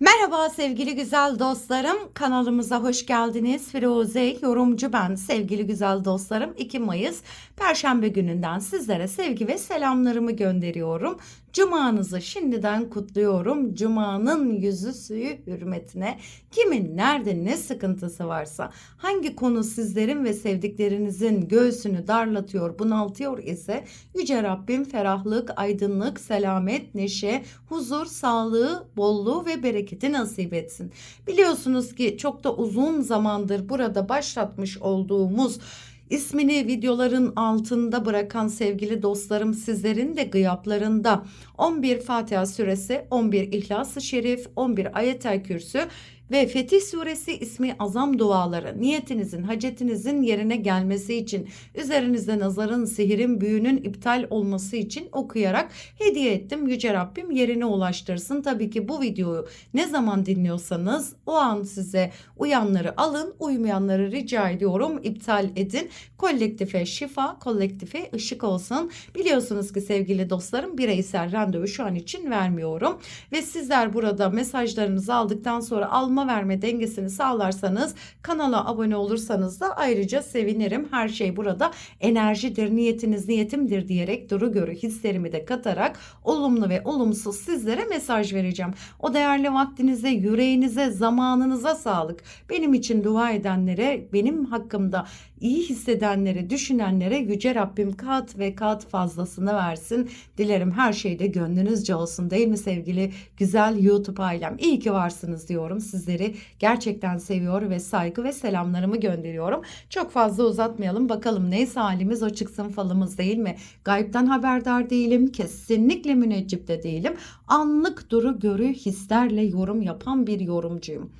Merhaba sevgili güzel dostlarım. Kanalımıza hoş geldiniz. Firuze yorumcu ben sevgili güzel dostlarım. 2 Mayıs Perşembe gününden sizlere sevgi ve selamlarımı gönderiyorum. Cumanızı şimdiden kutluyorum. Cumanın yüzü suyu hürmetine kimin nerede ne sıkıntısı varsa hangi konu sizlerin ve sevdiklerinizin göğsünü darlatıyor, bunaltıyor ise Yüce Rabbim ferahlık, aydınlık, selamet, neşe, huzur, sağlığı, bolluğu ve bereketi nasip etsin. Biliyorsunuz ki çok da uzun zamandır burada başlatmış olduğumuz ismini videoların altında bırakan sevgili dostlarım sizlerin de gıyaplarında. 11 Fatiha suresi, 11 İhlas-ı Şerif, 11 Ayet-el Kürsü ve Fetih Suresi ismi azam duaları niyetinizin, hacetinizin yerine gelmesi için üzerinizde nazarın, sihirin, büyünün iptal olması için okuyarak hediye ettim. Yüce Rabbim yerine ulaştırsın. Tabii ki bu videoyu ne zaman dinliyorsanız o an size uyanları alın, uymayanları rica ediyorum iptal edin. Kolektife şifa, kolektife ışık olsun. Biliyorsunuz ki sevgili dostlarım bireysel randevu şu an için vermiyorum. Ve sizler burada mesajlarınızı aldıktan sonra alma verme dengesini sağlarsanız kanala abone olursanız da ayrıca sevinirim. Her şey burada enerjidir, niyetiniz niyetimdir diyerek duru görü hislerimi de katarak olumlu ve olumsuz sizlere mesaj vereceğim. O değerli vaktinize, yüreğinize, zamanınıza sağlık. Benim için dua edenlere, benim hakkımda iyi hissedenlere, düşünenlere Yüce Rabbim kat ve kat fazlasını versin. Dilerim her şeyde gönlünüzce olsun değil mi sevgili güzel YouTube ailem? İyi ki varsınız diyorum. Sizleri gerçekten seviyor ve saygı ve selamlarımı gönderiyorum. Çok fazla uzatmayalım. Bakalım neyse halimiz o çıksın falımız değil mi? Gaybden haberdar değilim. Kesinlikle müneccip de değilim. Anlık duru görü hislerle yorum yapan bir yorumcuyum.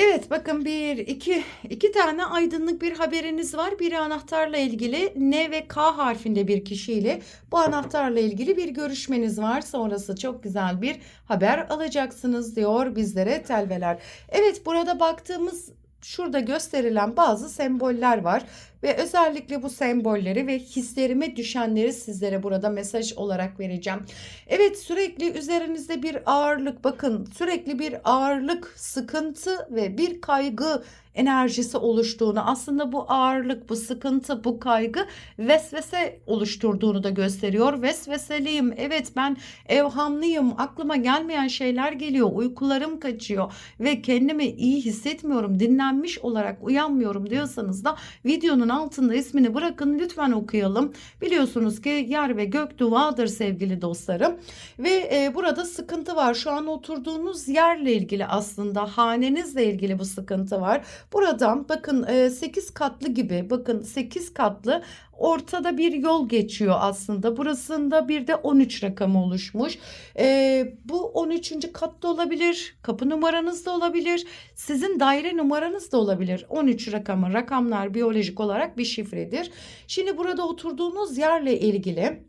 Evet bakın bir iki iki tane aydınlık bir haberiniz var. Biri anahtarla ilgili N ve K harfinde bir kişiyle bu anahtarla ilgili bir görüşmeniz var. Sonrası çok güzel bir haber alacaksınız diyor bizlere telveler. Evet burada baktığımız şurada gösterilen bazı semboller var ve özellikle bu sembolleri ve hislerime düşenleri sizlere burada mesaj olarak vereceğim. Evet sürekli üzerinizde bir ağırlık bakın sürekli bir ağırlık, sıkıntı ve bir kaygı enerjisi oluştuğunu aslında bu ağırlık, bu sıkıntı, bu kaygı vesvese oluşturduğunu da gösteriyor. Vesveseliyim. Evet ben evhamlıyım. Aklıma gelmeyen şeyler geliyor. Uykularım kaçıyor ve kendimi iyi hissetmiyorum. Dinlenmiş olarak uyanmıyorum diyorsanız da videonun altında ismini bırakın lütfen okuyalım. Biliyorsunuz ki yer ve gök duadır sevgili dostlarım. Ve e, burada sıkıntı var. Şu an oturduğunuz yerle ilgili aslında hanenizle ilgili bu sıkıntı var. Buradan bakın 8 katlı gibi bakın 8 katlı ortada bir yol geçiyor aslında. Burasında bir de 13 rakamı oluşmuş. Ee, bu 13. katta olabilir. Kapı numaranız da olabilir. Sizin daire numaranız da olabilir. 13 rakamı rakamlar biyolojik olarak bir şifredir. Şimdi burada oturduğunuz yerle ilgili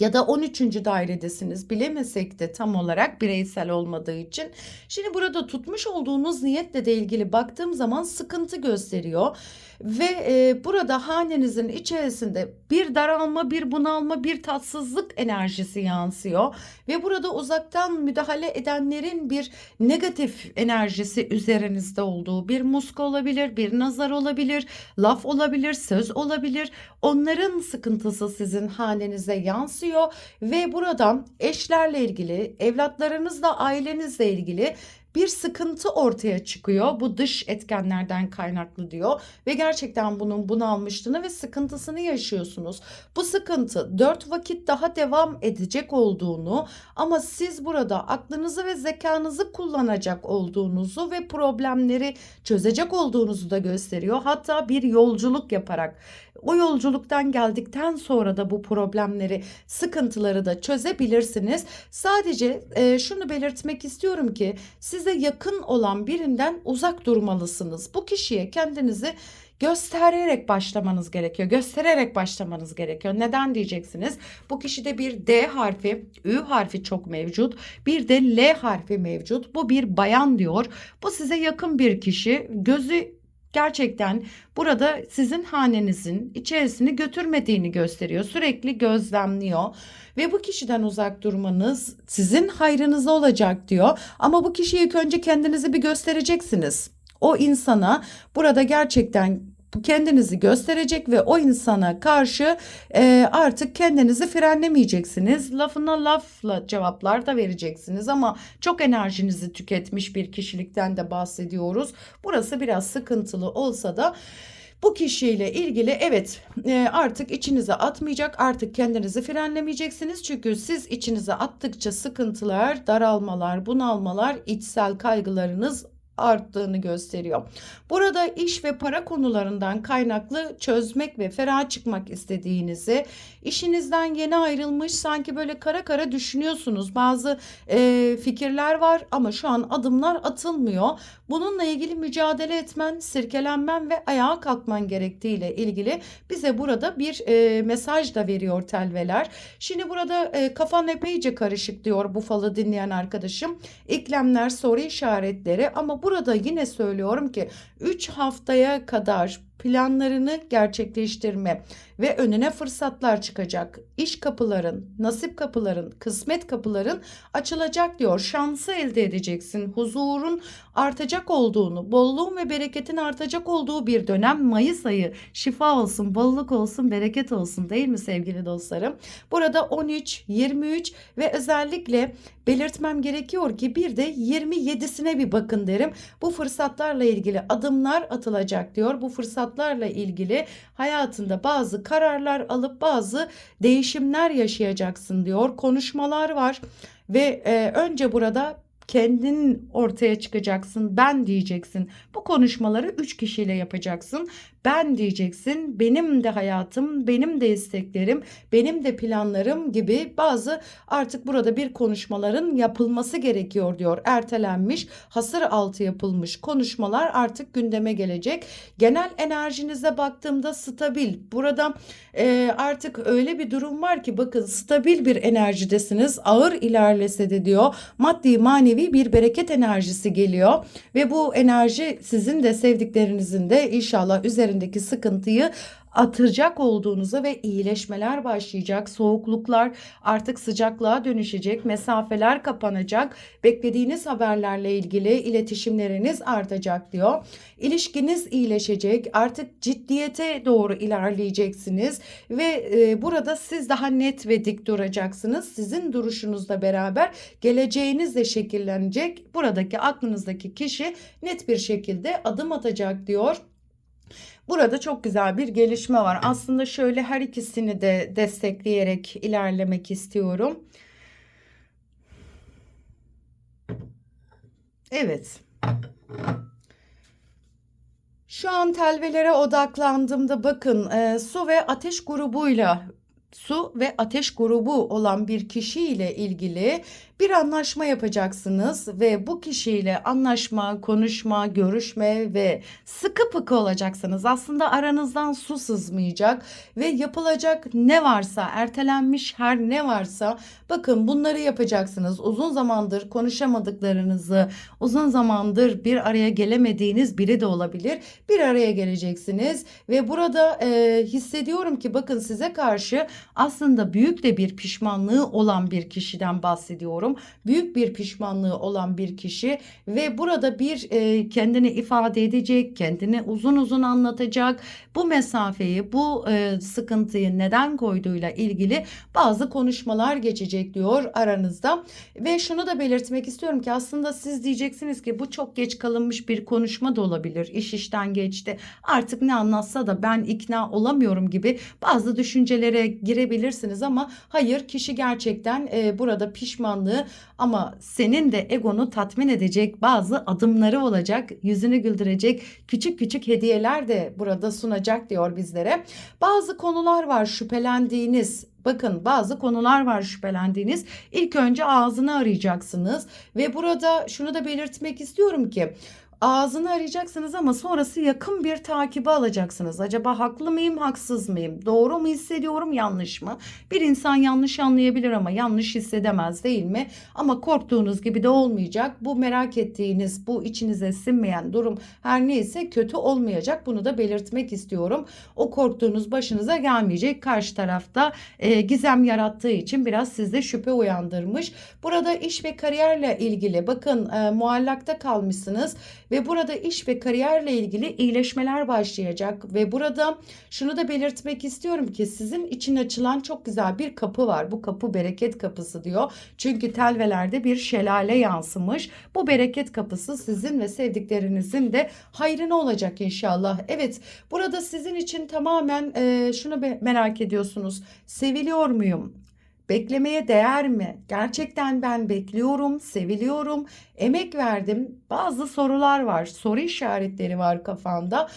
ya da 13. dairedesiniz bilemesek de tam olarak bireysel olmadığı için. Şimdi burada tutmuş olduğunuz niyetle de ilgili baktığım zaman sıkıntı gösteriyor. Ve e, burada hanenizin içerisinde bir daralma, bir bunalma, bir tatsızlık enerjisi yansıyor. Ve burada uzaktan müdahale edenlerin bir negatif enerjisi üzerinizde olduğu bir muska olabilir, bir nazar olabilir, laf olabilir, söz olabilir. Onların sıkıntısı sizin hanenize yansıyor ve buradan eşlerle ilgili, evlatlarınızla, ailenizle ilgili bir sıkıntı ortaya çıkıyor. Bu dış etkenlerden kaynaklı diyor ve gerçekten bunun bunalmışlığını ve sıkıntısını yaşıyorsunuz. Bu sıkıntı dört vakit daha devam edecek olduğunu ama siz burada aklınızı ve zekanızı kullanacak olduğunuzu ve problemleri çözecek olduğunuzu da gösteriyor. Hatta bir yolculuk yaparak o yolculuktan geldikten sonra da bu problemleri, sıkıntıları da çözebilirsiniz. Sadece e, şunu belirtmek istiyorum ki size yakın olan birinden uzak durmalısınız. Bu kişiye kendinizi göstererek başlamanız gerekiyor. Göstererek başlamanız gerekiyor. Neden diyeceksiniz? Bu kişide bir D harfi, Ü harfi çok mevcut. Bir de L harfi mevcut. Bu bir bayan diyor. Bu size yakın bir kişi. Gözü gerçekten burada sizin hanenizin içerisini götürmediğini gösteriyor. Sürekli gözlemliyor ve bu kişiden uzak durmanız sizin hayrınıza olacak diyor. Ama bu kişiyi ilk önce kendinizi bir göstereceksiniz. O insana burada gerçekten kendinizi gösterecek ve o insana karşı e, artık kendinizi frenlemeyeceksiniz. Lafına lafla cevaplar da vereceksiniz ama çok enerjinizi tüketmiş bir kişilikten de bahsediyoruz. Burası biraz sıkıntılı olsa da bu kişiyle ilgili evet e, artık içinize atmayacak artık kendinizi frenlemeyeceksiniz çünkü siz içinize attıkça sıkıntılar daralmalar bunalmalar içsel kaygılarınız arttığını gösteriyor. Burada iş ve para konularından kaynaklı çözmek ve ferah çıkmak istediğinizi, işinizden yeni ayrılmış sanki böyle kara kara düşünüyorsunuz. Bazı e, fikirler var ama şu an adımlar atılmıyor. Bununla ilgili mücadele etmen, sirkelenmen ve ayağa kalkman gerektiğiyle ilgili bize burada bir e, mesaj da veriyor telveler. Şimdi burada e, kafan epeyce karışık diyor bu falı dinleyen arkadaşım. İklemler, soru işaretleri ama burada yine söylüyorum ki 3 haftaya kadar planlarını gerçekleştirme ve önüne fırsatlar çıkacak. İş kapıların, nasip kapıların, kısmet kapıların açılacak diyor. Şansı elde edeceksin. Huzurun artacak olduğunu, bolluğun ve bereketin artacak olduğu bir dönem Mayıs ayı. Şifa olsun, bolluk olsun, bereket olsun değil mi sevgili dostlarım? Burada 13, 23 ve özellikle belirtmem gerekiyor ki bir de 27'sine bir bakın derim. Bu fırsatlarla ilgili adımlar atılacak diyor. Bu fırsatlarla ilgili hayatında bazı kararlar alıp bazı değişimler yaşayacaksın diyor. Konuşmalar var ve e, önce burada kendin ortaya çıkacaksın. Ben diyeceksin. Bu konuşmaları üç kişiyle yapacaksın. Ben diyeceksin. Benim de hayatım, benim de isteklerim, benim de planlarım gibi bazı artık burada bir konuşmaların yapılması gerekiyor diyor. Ertelenmiş, hasır altı yapılmış konuşmalar artık gündeme gelecek. Genel enerjinize baktığımda stabil. Burada e, artık öyle bir durum var ki bakın stabil bir enerjidesiniz. Ağır ilerlese de diyor. Maddi manevi bir bereket enerjisi geliyor ve bu enerji sizin de sevdiklerinizin de inşallah üzerindeki sıkıntıyı atacak olduğunuza ve iyileşmeler başlayacak. Soğukluklar artık sıcaklığa dönüşecek. Mesafeler kapanacak. Beklediğiniz haberlerle ilgili iletişimleriniz artacak diyor. İlişkiniz iyileşecek. Artık ciddiyete doğru ilerleyeceksiniz ve e, burada siz daha net ve dik duracaksınız. Sizin duruşunuzla beraber geleceğiniz de şekillenecek. Buradaki aklınızdaki kişi net bir şekilde adım atacak diyor. Burada çok güzel bir gelişme var. Aslında şöyle her ikisini de destekleyerek ilerlemek istiyorum. Evet. Şu an telvelere odaklandığımda bakın e, su ve ateş grubuyla su ve ateş grubu olan bir kişiyle ilgili bir anlaşma yapacaksınız ve bu kişiyle anlaşma, konuşma, görüşme ve sıkı pıkı olacaksınız. Aslında aranızdan su sızmayacak ve yapılacak ne varsa, ertelenmiş her ne varsa bakın bunları yapacaksınız. Uzun zamandır konuşamadıklarınızı, uzun zamandır bir araya gelemediğiniz biri de olabilir. Bir araya geleceksiniz ve burada e, hissediyorum ki bakın size karşı aslında büyük de bir pişmanlığı olan bir kişiden bahsediyorum Büyük bir pişmanlığı olan bir kişi ve burada bir e, kendini ifade edecek, kendini uzun uzun anlatacak. Bu mesafeyi, bu e, sıkıntıyı neden koyduğuyla ilgili bazı konuşmalar geçecek diyor aranızda. Ve şunu da belirtmek istiyorum ki aslında siz diyeceksiniz ki bu çok geç kalınmış bir konuşma da olabilir. İş işten geçti. Artık ne anlatsa da ben ikna olamıyorum gibi bazı düşüncelere girebilirsiniz ama hayır kişi gerçekten e, burada pişmanlığı ama senin de egonu tatmin edecek bazı adımları olacak. Yüzünü güldürecek küçük küçük hediyeler de burada sunacak diyor bizlere. Bazı konular var şüphelendiğiniz Bakın bazı konular var şüphelendiğiniz. İlk önce ağzını arayacaksınız ve burada şunu da belirtmek istiyorum ki Ağzını arayacaksınız ama sonrası yakın bir takibi alacaksınız. Acaba haklı mıyım, haksız mıyım? Doğru mu hissediyorum, yanlış mı? Bir insan yanlış anlayabilir ama yanlış hissedemez değil mi? Ama korktuğunuz gibi de olmayacak. Bu merak ettiğiniz, bu içinize sinmeyen durum her neyse kötü olmayacak. Bunu da belirtmek istiyorum. O korktuğunuz başınıza gelmeyecek. Karşı tarafta e, gizem yarattığı için biraz sizde şüphe uyandırmış. Burada iş ve kariyerle ilgili bakın e, muallakta kalmışsınız ve burada iş ve kariyerle ilgili iyileşmeler başlayacak ve burada şunu da belirtmek istiyorum ki sizin için açılan çok güzel bir kapı var. Bu kapı bereket kapısı diyor. Çünkü telvelerde bir şelale yansımış. Bu bereket kapısı sizin ve sevdiklerinizin de hayrına olacak inşallah. Evet burada sizin için tamamen e, şunu merak ediyorsunuz. Seviliyor muyum? Beklemeye değer mi? Gerçekten ben bekliyorum, seviliyorum, emek verdim. Bazı sorular var, soru işaretleri var kafanda.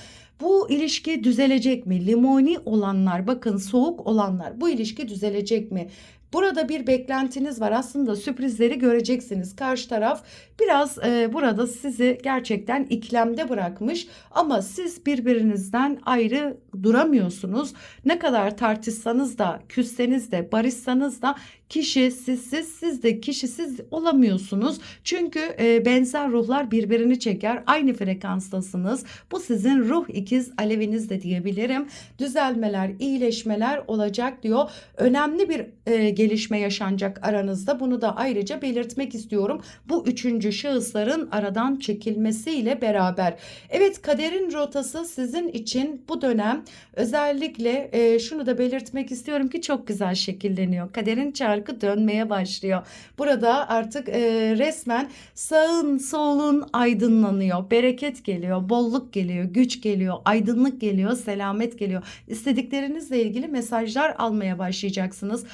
Bu ilişki düzelecek mi? Limoni olanlar, bakın soğuk olanlar bu ilişki düzelecek mi? Burada bir beklentiniz var. Aslında sürprizleri göreceksiniz. Karşı taraf biraz e, burada sizi gerçekten ikilemde bırakmış ama siz birbirinizden ayrı duramıyorsunuz. Ne kadar tartışsanız da, küsseniz de, barışsanız da kişi sizsiz, siz de kişisiz olamıyorsunuz. Çünkü e, benzer ruhlar birbirini çeker. Aynı frekanstasınız. Bu sizin ruh ikiz aleviniz de diyebilirim. Düzelmeler, iyileşmeler olacak diyor. Önemli bir e, gelişme yaşanacak aranızda. Bunu da ayrıca belirtmek istiyorum. Bu üçüncü şahısların aradan çekilmesiyle beraber. Evet kaderin rotası sizin için bu dönem özellikle e, şunu da belirtmek istiyorum ki çok güzel şekilleniyor. Kaderin çarkı dönmeye başlıyor. Burada artık e, resmen sağın solun aydınlanıyor. Bereket geliyor, bolluk geliyor, güç geliyor, aydınlık geliyor, selamet geliyor. İstediklerinizle ilgili mesajlar almaya başlayacaksınız.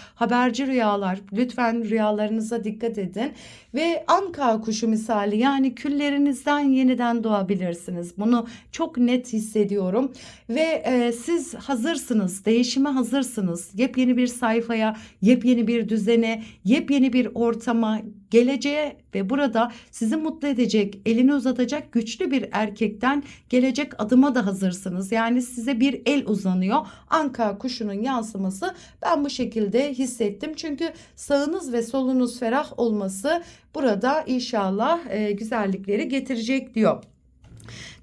Haberci rüyalar, lütfen rüyalarınıza dikkat edin. Ve anka kuşu misali yani küllerinizden yeniden doğabilirsiniz. Bunu çok net hissediyorum. Ve e, siz hazırsınız, değişime hazırsınız. Yepyeni bir sayfaya, yepyeni bir düzene, yepyeni bir ortama, geleceğe ve burada sizi mutlu edecek, elini uzatacak güçlü bir erkekten gelecek adıma da hazırsınız. Yani size bir el uzanıyor. Anka kuşunun yansıması ben bu şekilde hissettim. Çünkü sağınız ve solunuz ferah olması burada inşallah e, güzellikleri getirecek diyor.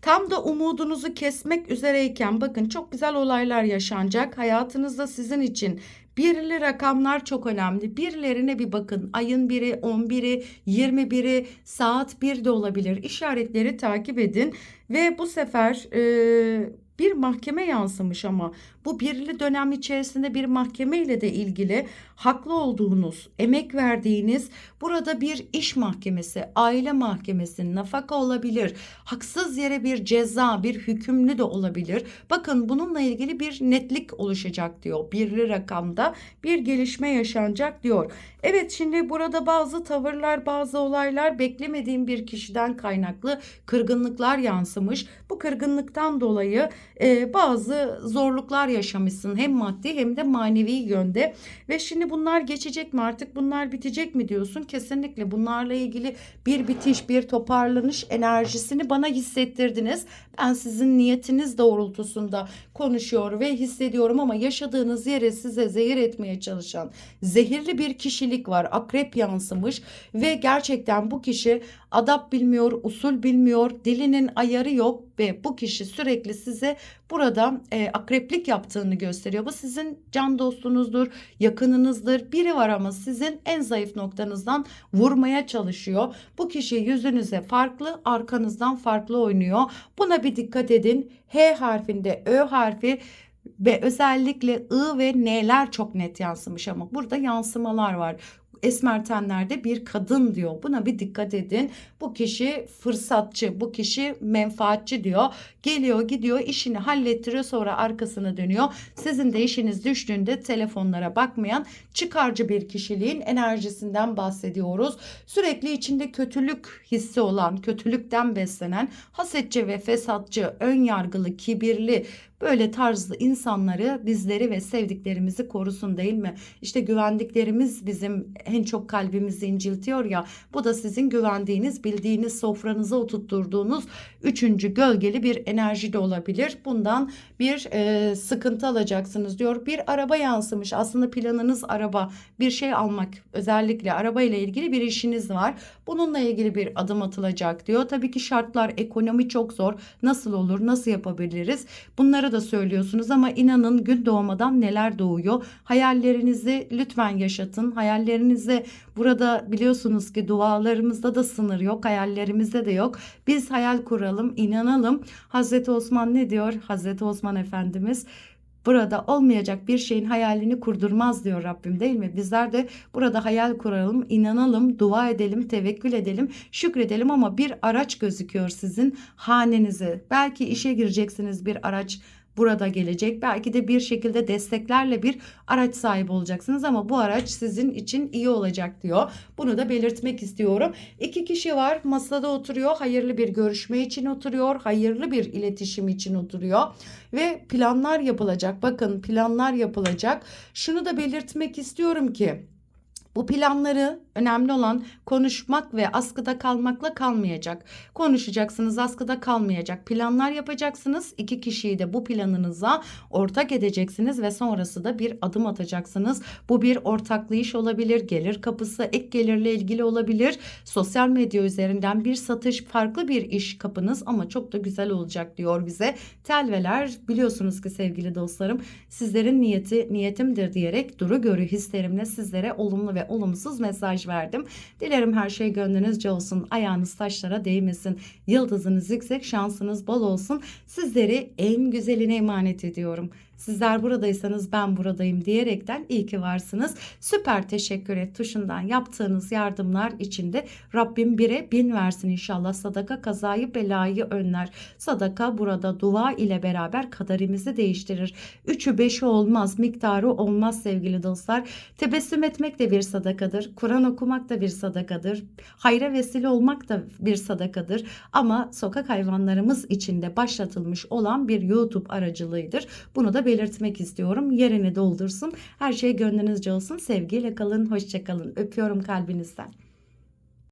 Tam da umudunuzu kesmek üzereyken bakın çok güzel olaylar yaşanacak. Hayatınızda sizin için Birli rakamlar çok önemli. Birilerine bir bakın. Ayın biri, 11'i, 21'i, saat 1 de olabilir. İşaretleri takip edin ve bu sefer e, bir mahkeme yansımış ama bu birli dönem içerisinde bir mahkeme ile de ilgili haklı olduğunuz, emek verdiğiniz burada bir iş mahkemesi, aile mahkemesi, nafaka olabilir. Haksız yere bir ceza, bir hükümlü de olabilir. Bakın bununla ilgili bir netlik oluşacak diyor. Birli rakamda bir gelişme yaşanacak diyor. Evet şimdi burada bazı tavırlar, bazı olaylar beklemediğim bir kişiden kaynaklı kırgınlıklar yansımış. Bu kırgınlıktan dolayı e, bazı zorluklar yaşamışsın hem maddi hem de manevi yönde ve şimdi bunlar geçecek mi artık bunlar bitecek mi diyorsun? Kesinlikle bunlarla ilgili bir bitiş bir toparlanış enerjisini bana hissettirdiniz. Ben sizin niyetiniz doğrultusunda konuşuyor ve hissediyorum ama yaşadığınız yere size zehir etmeye çalışan zehirli bir kişilik var. Akrep yansımış ve gerçekten bu kişi adap bilmiyor usul bilmiyor dilinin ayarı yok ve bu kişi sürekli size burada e, akreplik yaptığını gösteriyor. Bu sizin can dostunuzdur, yakınınızdır. Biri var ama sizin en zayıf noktanızdan vurmaya çalışıyor. Bu kişi yüzünüze farklı, arkanızdan farklı oynuyor. Buna bir dikkat edin. H harfinde Ö harfi ve özellikle I ve N'ler çok net yansımış ama burada yansımalar var esmer tenlerde bir kadın diyor. Buna bir dikkat edin. Bu kişi fırsatçı, bu kişi menfaatçi diyor. Geliyor gidiyor işini hallettiriyor sonra arkasını dönüyor. Sizin de işiniz düştüğünde telefonlara bakmayan çıkarcı bir kişiliğin enerjisinden bahsediyoruz. Sürekli içinde kötülük hissi olan, kötülükten beslenen, hasetçi ve fesatçı, ön yargılı, kibirli, böyle tarzlı insanları bizleri ve sevdiklerimizi korusun değil mi? İşte güvendiklerimiz bizim en çok kalbimizi inciltiyor ya. Bu da sizin güvendiğiniz, bildiğiniz, sofranıza oturtturduğunuz üçüncü gölgeli bir enerji de olabilir. Bundan bir e, sıkıntı alacaksınız diyor. Bir araba yansımış. Aslında planınız araba. Bir şey almak. Özellikle araba ile ilgili bir işiniz var. Bununla ilgili bir adım atılacak diyor. Tabii ki şartlar, ekonomi çok zor. Nasıl olur, nasıl yapabiliriz? Bunları da söylüyorsunuz ama inanın gün doğmadan neler doğuyor. Hayallerinizi lütfen yaşatın. Hayallerinizi burada biliyorsunuz ki dualarımızda da sınır yok. Hayallerimizde de yok. Biz hayal kuralım, inanalım. Hazreti Osman ne diyor? Hazreti Osman Efendimiz burada olmayacak bir şeyin hayalini kurdurmaz diyor Rabbim değil mi? Bizler de burada hayal kuralım, inanalım, dua edelim, tevekkül edelim, şükredelim ama bir araç gözüküyor sizin hanenize. Belki işe gireceksiniz bir araç burada gelecek. Belki de bir şekilde desteklerle bir araç sahibi olacaksınız ama bu araç sizin için iyi olacak diyor. Bunu da belirtmek istiyorum. İki kişi var masada oturuyor. Hayırlı bir görüşme için oturuyor. Hayırlı bir iletişim için oturuyor. Ve planlar yapılacak. Bakın planlar yapılacak. Şunu da belirtmek istiyorum ki bu planları önemli olan konuşmak ve askıda kalmakla kalmayacak. Konuşacaksınız askıda kalmayacak. Planlar yapacaksınız. İki kişiyi de bu planınıza ortak edeceksiniz ve sonrası da bir adım atacaksınız. Bu bir ortaklı iş olabilir. Gelir kapısı ek gelirle ilgili olabilir. Sosyal medya üzerinden bir satış farklı bir iş kapınız ama çok da güzel olacak diyor bize. Telveler biliyorsunuz ki sevgili dostlarım sizlerin niyeti niyetimdir diyerek duru görü hislerimle sizlere olumlu ve olumsuz mesaj verdim. Dilerim her şey gönlünüzce olsun. Ayağınız taşlara değmesin. Yıldızınız yüksek, şansınız bol olsun. Sizleri en güzeline emanet ediyorum. Sizler buradaysanız ben buradayım diyerekten iyi ki varsınız. Süper teşekkür et tuşundan yaptığınız yardımlar için de Rabbim bire bin versin inşallah. Sadaka kazayı belayı önler. Sadaka burada dua ile beraber kaderimizi değiştirir. Üçü beşi olmaz, miktarı olmaz sevgili dostlar. Tebessüm etmek de bir sadakadır. Kur'an okumak da bir sadakadır. Hayra vesile olmak da bir sadakadır. Ama sokak hayvanlarımız için de başlatılmış olan bir YouTube aracılığıdır. Bunu da belirtmek istiyorum. Yerini doldursun. Her şey gönlünüzce olsun. Sevgiyle kalın, hoşça kalın. Öpüyorum kalbinizden.